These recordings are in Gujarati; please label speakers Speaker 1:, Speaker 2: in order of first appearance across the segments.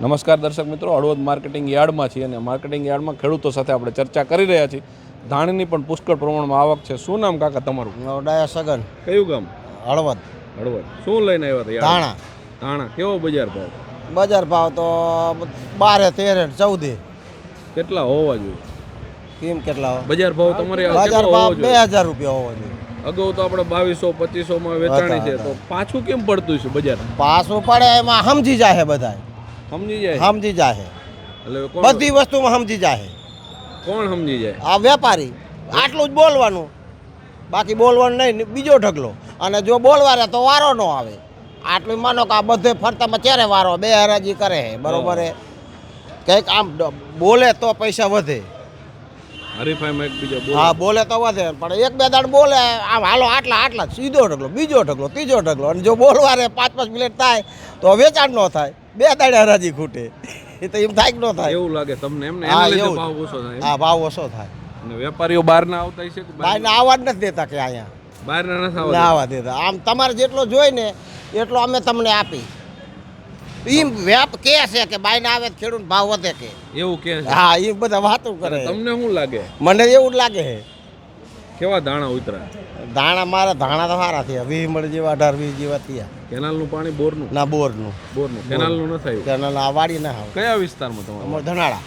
Speaker 1: નમસ્કાર દર્શક મિત્રો હળવદ માર્કેટિંગ યાર્ડમાં છીએ અને માર્કેટિંગ યાર્ડમાં ખેડૂતો સાથે આપણે ચર્ચા કરી રહ્યા છીએ. ધાણીની પણ પુષ્કળ પ્રમાણમાં આવક છે. શું નામ કાકા તમારું?
Speaker 2: ડાયા સગન.
Speaker 1: કયું ગામ?
Speaker 2: હળવદ.
Speaker 1: હળવદ. શું લઈને આવ્યા હતા?
Speaker 2: ધાણા.
Speaker 1: ધાણા. કેવો બજાર ભાવ?
Speaker 2: બજાર ભાવ તો બારે તેરે ચૌદે.
Speaker 1: કેટલા હોવા જોઈએ?
Speaker 2: કેમ કેટલા
Speaker 1: બજાર ભાવ તમારે
Speaker 2: બજાર ભાવ બે હજાર રૂપિયા હોવા જોઈએ.
Speaker 1: અગાઉ તો આપણે બાવીસો પચીસો માં વેચાણી છે. તો પાછું કેમ પડતું છે બજાર?
Speaker 2: પાછું પડે એમાં સમજી જાય બધા
Speaker 1: સમજી જાય?
Speaker 2: સમજી જાય.
Speaker 1: એટલે કોણ
Speaker 2: બધી વસ્તુમાં સમજી જાય.
Speaker 1: કોણ સમજી જાય?
Speaker 2: આ વેપારી. આટલું જ બોલવાનું. બાકી બોલવાનું નહીં ને બીજો ઢગલો. અને જો બોલવા રહે તો વારો ન આવે. આટલું માનો કે આ બધે ફરતામાં ક્યારે વારો? બે હરાજી કરે છે બરોબર હે? કંઈક આમ ડ- બોલે તો પૈસા વધે.
Speaker 1: હરીફાઈમાં
Speaker 2: હા
Speaker 1: બોલે.
Speaker 2: બોલે તો વધે પણ એક બે દાડ બોલે આમ હાલો આટલા આટલા સીધો ઢગલો બીજો ઢગલો ત્રીજો ઢગલો. અને જો બોલવા રહે પાંચ પાંચ મિનિટ થાય તો વેચાણ ન થાય. બે દાડે હરાજી ખૂટે. એ તો એમ થાય કે ન થાય.
Speaker 1: એવું લાગે તમને એમને
Speaker 2: હા, એવું.
Speaker 1: ભાવ ઓછો થાય
Speaker 2: હા ભાવ ઓછો થાય.
Speaker 1: અને વેપારીઓ બહારના આવતા છે કે
Speaker 2: બાયને આવવા જ નથી દેતા કે અહીંયા.
Speaker 1: બહારના નથી
Speaker 2: આવવા દેતા? આમ તમારે જેટલો જોઈ ને એટલો અમે તમને આપી. એમ વ્યાપ કે છે કે બાયને આવે ખેડૂત ભાવ વધે કે.
Speaker 1: એવું કે
Speaker 2: હા એ બધા વાતો કરે.
Speaker 1: તમને શું લાગે?
Speaker 2: મને એવું લાગે છે.
Speaker 1: કેવા દાણા ઉતરા?
Speaker 2: ધાણા મારા ધાણા તો સારા થયા. વીસ મણ જેવા અઢાર વીસ જેવા થયા.
Speaker 1: કેનાલનું પાણી બોરનું?
Speaker 2: ના બોરનું.
Speaker 1: બોરનું. કેનાલનું ન થયું
Speaker 2: કેનાલ આ વાડી ના આવે.
Speaker 1: કયા વિસ્તારમાં તમારે?
Speaker 2: ધનાળા.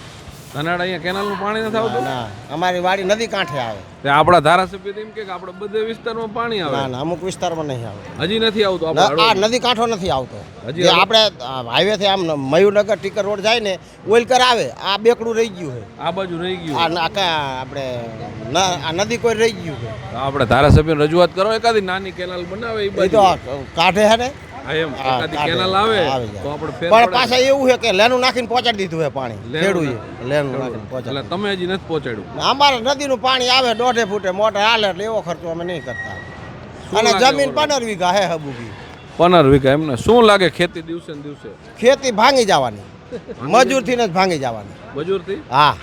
Speaker 1: ધનાડા અહીંયા કેનાલનું પાણી નથી આવતું?
Speaker 2: ના અમારી વાડી નદી કાંઠે આવે.
Speaker 1: તે આપણા ધારાસભ્ય તો એમ કે આપણે બધે વિસ્તારમાં પાણી આવે.
Speaker 2: ના ના અમુક વિસ્તારમાં નહીં આવે.
Speaker 1: હજી નથી આવતું
Speaker 2: આ નદી કાંઠો નથી આવતો.
Speaker 1: હજી
Speaker 2: આપણે હાઈવે થી આમ મયુરનગર ટીકર રોડ જાય ને ઓઇલકર આવે આ બેકડું રહી ગયું છે.
Speaker 1: આ બાજુ રહી ગયું
Speaker 2: આ કા આપણે આ નદી કોઈ રહી ગયું છે.
Speaker 1: આપણે ધારાસભ્ય રજૂઆત કરો એકાદી નાની કેનાલ બનાવે એ
Speaker 2: તો આ કાંઠે
Speaker 1: હે ને
Speaker 2: પણ પાછા એવું છે કે લેનું નાખીને પહોંચાડી દીધું છે પાણી. ખેડૂએ લેનું નાખીને પહોંચાડી
Speaker 1: તમે હજી નથી પહોંચાડ્યું.
Speaker 2: અમારે નદીનું પાણી આવે દોઢે ફૂટે મોટર હાલે એટલે એવો ખર્ચો અમે નહીં કરતા. અને જમીન પંદર વીઘા હે હબુબી.
Speaker 1: પંદર વીઘા એમને શું લાગે ખેતી દિવસે ને દિવસે?
Speaker 2: ખેતી ભાંગી જવાની. મજૂરથી જ ભાંગી જવાની.
Speaker 1: મજૂરથી?
Speaker 2: હા.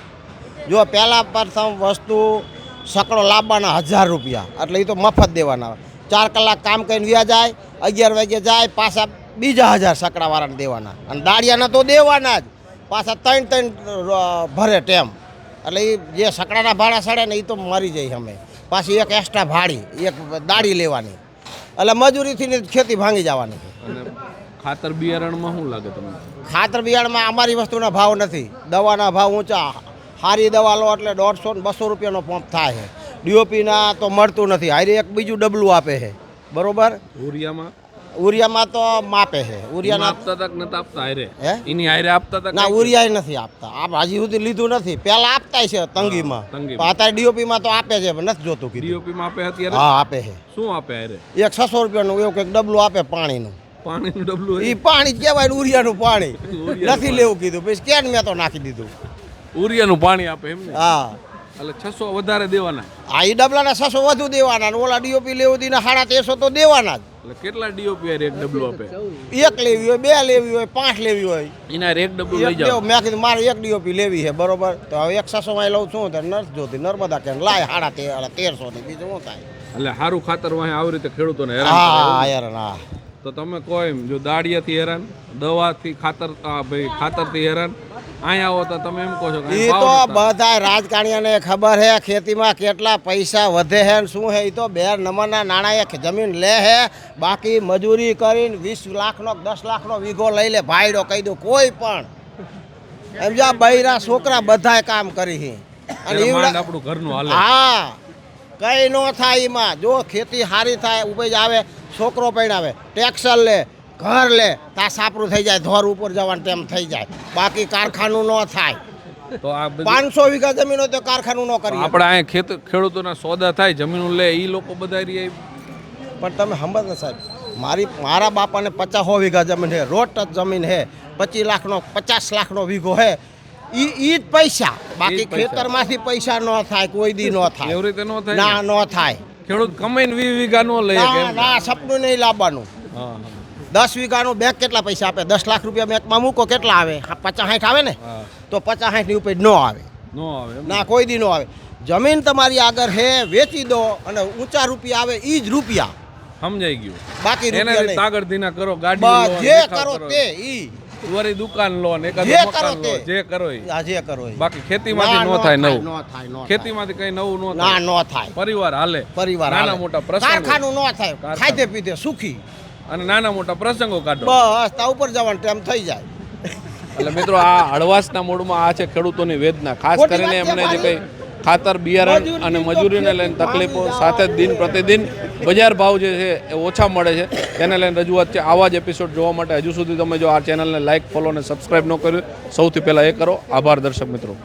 Speaker 2: જો પહેલા પ્રથમ વસ્તુ સકડો લાવવાના હજાર રૂપિયા. એટલે એ તો મફત દેવાના ચાર કલાક કામ કરીને વ્યા જાય અગિયાર વાગે જાય પાછા બીજા હજાર સકડાવાળાને દેવાના. અને દાળિયાના તો દેવાના જ. પાછા ત્રણ ત્રણ ભરે ટેમ. એટલે એ જે સકડાના ભાડા સડે ને એ તો મરી જાય અમે પાછી એક એક્સ્ટ્રા ભાડી એક દાળી લેવાની. એટલે મજૂરીથી ને ખેતી ભાંગી જવાની.
Speaker 1: ખાતર બિયારણમાં શું લાગે તમને?
Speaker 2: ખાતર બિયારણમાં અમારી વસ્તુના ભાવ નથી. દવાના ભાવ ઊંચા. સારી દવા લો એટલે દોઢસો ને બસો રૂપિયાનો પંપ થાય છે. ડીઓપીના તો મળતું નથી. હારી એક બીજું ડબલું આપે છે. બરોબર?
Speaker 1: ઉરિયામાં?
Speaker 2: ઉરિયામાં તો માપે છે.
Speaker 1: ઉરિયા
Speaker 2: ઉરિયાના
Speaker 1: આપતા તક નથી આપતા હારે?
Speaker 2: હે?
Speaker 1: એની હારે આપતા તક
Speaker 2: ના ઉરિયા નથી આપતા. આપ હજી સુધી લીધું નથી. પહેલા આપતા છે તંગીમાં. અત્યારે ડીઓપીમાં તો આપે છે પણ નથી જોતું કીધું.
Speaker 1: ડીઓપી માં આપે અત્યારે?
Speaker 2: હા આપે છે.
Speaker 1: શું આપે હારે?
Speaker 2: એક છસો રૂપિયાનું એવું કંઈક ડબલું આપે પાણીનું.
Speaker 1: પાણીનું ડબલું
Speaker 2: એ પાણી કેવાય કહેવાય ઉરિયાનું પાણી. નથી લેવું કીધું. પછી કેન મેં તો નાખી દીધું.
Speaker 1: ઉરિયાનું પાણી આપે એમ
Speaker 2: હા.
Speaker 1: એટલે છસો વધારે દેવાના.
Speaker 2: આ ઈ ડબલાના છસો વધુ દેવાના ને ઓલા ડીઓપી લેવું દીને સાડા તેરસો તો દેવાના
Speaker 1: એટલે કેટલા ડીઓપી એક ડબલું આપે?
Speaker 2: એક લેવી હોય બે લેવી હોય પાંચ લેવી હોય.
Speaker 1: એના એક ડબલું લઈ જાઓ.
Speaker 2: મેં કીધું મારે એક ડીઓપી લેવી છે બરોબર? તો હવે એક છસો માં લઉં છું તો નર્સ જોતી નર્મદા કે લાય સાડા તેર તેરસો ની બીજું શું થાય?
Speaker 1: એટલે સારું ખાતર વાહે આવી રીતે ખેડૂતોને હેરાન
Speaker 2: હા યાર હા.
Speaker 1: તો તમે કહો એમ જો દાડિયાથી હેરાન દવાથી ખાતર ભાઈ ખાતરથી હેરાન અહીંયા આવો તો તમે એમ કહો છો
Speaker 2: એ તો. બધા રાજકારણીઓને ખબર હે ખેતીમાં કેટલા પૈસા વધે હે ને શું હે એ તો બે નંબરના નાણાંએ જમીન લે હે બાકી મજૂરી કરીને વીસ લાખનો દસ લાખનો વીઘો લઈ લે ભાઈડો કહી દઉં કોઈ પણ. એમ જા બૈરા છોકરા બધાય કામ કરી હે. અને
Speaker 1: આપણું ઘરનું હાલે.
Speaker 2: હા. કઈ નો થાય એમાં. જો ખેતી સારી થાય ઉપજ આવે છોકરો આવે ટેક્સર લે ઘર લે તા સાપરું થઈ જાય ધોર ઉપર જવાનું તેમ થઈ જાય. બાકી કારખાનું ન થાય.
Speaker 1: તો આ
Speaker 2: પાંચસો વીઘા જમીન હોય તો કારખાનું ન કરી
Speaker 1: આપણે અહીંયા ખેત ખેડૂતોના સોદા થાય જમીનો લે એ લોકો બધા રહ્યા
Speaker 2: પણ તમે સમજ ને સાહેબ મારી મારા બાપાને પચાસો વીઘા જમીન છે રોટ જ જમીન છે પચીસ લાખનો પચાસ લાખનો વીઘો છે. ઈ ઈ જ પૈસા. બાકી. ખેતરમાંથી પૈસા ન થાય કોઈ દી ન થાય.
Speaker 1: એવી રીતે ન થાય
Speaker 2: ના?
Speaker 1: ન
Speaker 2: થાય.
Speaker 1: ખેડૂત કમાઈને વીસ વીઘા ન લે
Speaker 2: ના સપનું નહીં લાવવાનું.
Speaker 1: હા હા,
Speaker 2: દસ વીઘાનો બેંક કેટલા પૈસા આપે? દસ લાખ રૂપિયા બેંકમાં મૂકો કેટલા આવે? પચાસ સાઠ આવે ને? તો પચાસ સાઠની ઉપજ ન આવે.
Speaker 1: ન આવે
Speaker 2: ના? કોઈ દી ન આવે. જમીન તમારી આગળ હે વેચી દો અને ઊંચા રૂપિયા આવે એ જ રૂપિયા.
Speaker 1: સમજાઈ ગયું.
Speaker 2: બાકી રૂપિયા
Speaker 1: એનાથી
Speaker 2: નહીં.
Speaker 1: કરો ગાડી
Speaker 2: જે કરો તે ઈ.
Speaker 1: વરી દુકાન લો ને એકાદ
Speaker 2: જે
Speaker 1: મકાન
Speaker 2: કરો
Speaker 1: લો
Speaker 2: તે.
Speaker 1: જે કરો
Speaker 2: જે કરો.
Speaker 1: બાકી ખેતીમાંથી
Speaker 2: નો
Speaker 1: થાય નવું.
Speaker 2: ન થાય, ન
Speaker 1: ખેતીમાંથી કઈ નવું ન
Speaker 2: ના નો થાય.
Speaker 1: પરિવાર હાલે.
Speaker 2: પરિવાર
Speaker 1: નાના મોટા પ્રશ્ન
Speaker 2: કારખાનું નો થાય. ખાધે પીધે સુખી.
Speaker 1: અને નાના મોટા પ્રસંગો કાઢો.
Speaker 2: બસ તા ઉપર જવાનું ટાઈમ થઈ જાય.
Speaker 1: એટલે મિત્રો આ હળવાશના મૂળમાં આ છે ખેડૂતોની વેદના. ખાસ કરીને એમને જે. કંઈ ખાતર બિયારણ અને મજૂરીને લઈને તકલીફો સાથે દિન પ્રતિદિન બજાર ભાવ જે છે એ ઓછા મળે છે. તેને લઈને રજૂઆત છે. આવા જ એપિસોડ જોવા માટે હજુ સુધી તમે જો આ ચેનલને લાઇક ફોલો અને સબસ્ક્રાઇબ ન કર્યું સૌથી પહેલાં એ કરો. આભાર દર્શક મિત્રો.